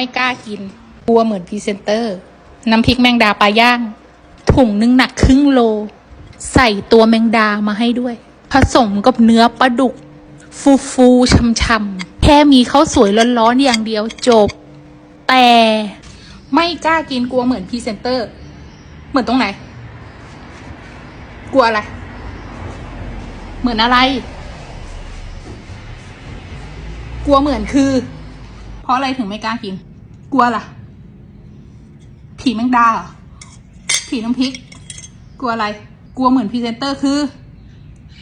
ไม่กล้ากินกลัวเหมือนพรีเซนเตอร์ น้ำพริกแมงดาปลาย่าง ถุงนึงหนักครึ่งโล ใส่ตัวแมงดามาให้ด้วย ผสมกับเนื้อปลาดุก ฟูฟูช่ำชำๆแค่มีข้าวสวยร้อนๆอย่างเดียวจบ แต่ไม่กล้ากินกลัวเหมือนพรีเซนเตอร์ เหมือนตรงไหน กลัวอะไร เหมือนอะไร กลัวเหมือนคือ เพราะอะไรถึงไม่กล้ากิน กลัวล่ะ ผีแมงดาเหรอผีน้ำพริก กลัวอะไร กลัวเหมือนพรีเซนเตอร์คือ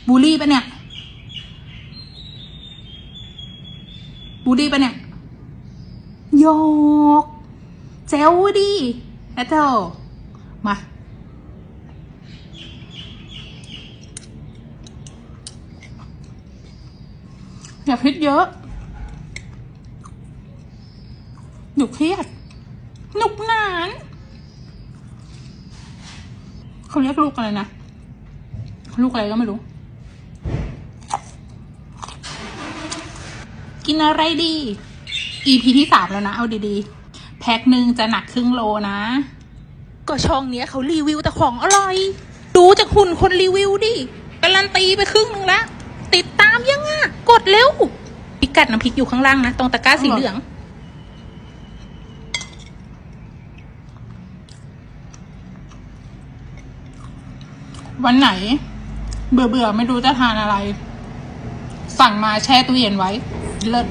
บูลลี่ปะเนี่ย บูลลี่ปะเนี่ยโยกเจ้าดินะเจ้ามาอย่าพิดเยอะ หนูเครียดหนุกหนานเขาเรียกลูกอะไรนะ ลูกอะไรก็ไม่รู้ กินอะไรดี EP ที่สามแล้วนะ เอาดีๆ แพ็คหนึ่งจะหนักครึ่งโลนะ ก็ช่องเนี้ยเขารีวิวแต่ของอร่อย ดูจากหุ่นคนรีวิวดิการันตีไปครึ่งหนึ่งแล้ว ติดตามยังอะ กดเร็ว พิกัดน้ำพริกอยู่ข้างล่างนะ ตรงตะกร้าสีเหลือง วันไหน เบื่อเบื่อๆไม่รู้จะทานอะไร สั่งมาแช่ตู้เย็นไว้ เลิศ